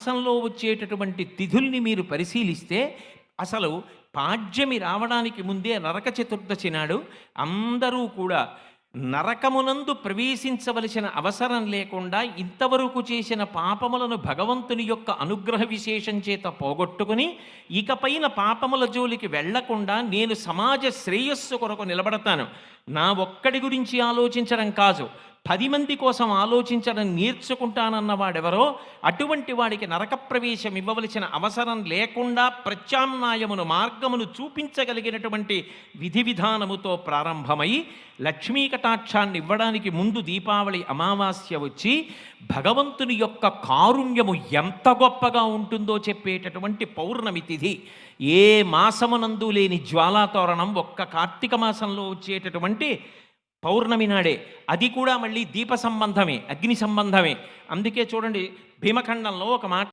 మాసంలో వచ్చేటటువంటి తిథుల్ని మీరు పరిశీలిస్తే అసలు పాడ్యమి రావడానికి ముందే నరక చతుర్దశి నాడు అందరూ కూడా నరకమునందు ప్రవేశించవలసిన అవసరం లేకుండా ఇంతవరకు చేసిన పాపములను భగవంతుని యొక్క అనుగ్రహ విశేషం చేత పోగొట్టుకుని ఇకపైన పాపముల జోలికి వెళ్ళకుండా నేను సమాజ శ్రేయస్సు కొరకు నిలబడతాను. నా ఒక్కడి గురించి ఆలోచించడం కాదు. పది మంది కోసం ఆలోచించడం నేర్చుకుంటానన్న వాడెవరో అటువంటి వాడికి నరక ప్రవేశం ఇవ్వవలసిన అవసరం లేకుండా ప్రత్యామ్నాయమును మార్గమును చూపించగలిగినటువంటి విధి విధానముతో ప్రారంభమై లక్ష్మీ కటాక్షాన్ని ఇవ్వడానికి ముందు దీపావళి అమావాస్య వచ్చి భగవంతుని యొక్క కారుణ్యము ఎంత గొప్పగా ఉంటుందో చెప్పేటటువంటి పౌర్ణమి తిథి. ఏ మాసమునందు లేని జ్వాలాతోరణం ఒక్క కార్తీక మాసంలో వచ్చేటటువంటి పౌర్ణమి నాడే. అది కూడా మళ్ళీ దీప సంబంధమే అగ్ని సంబంధమే. అందుకే చూడండి భీమఖండంలో ఒక మాట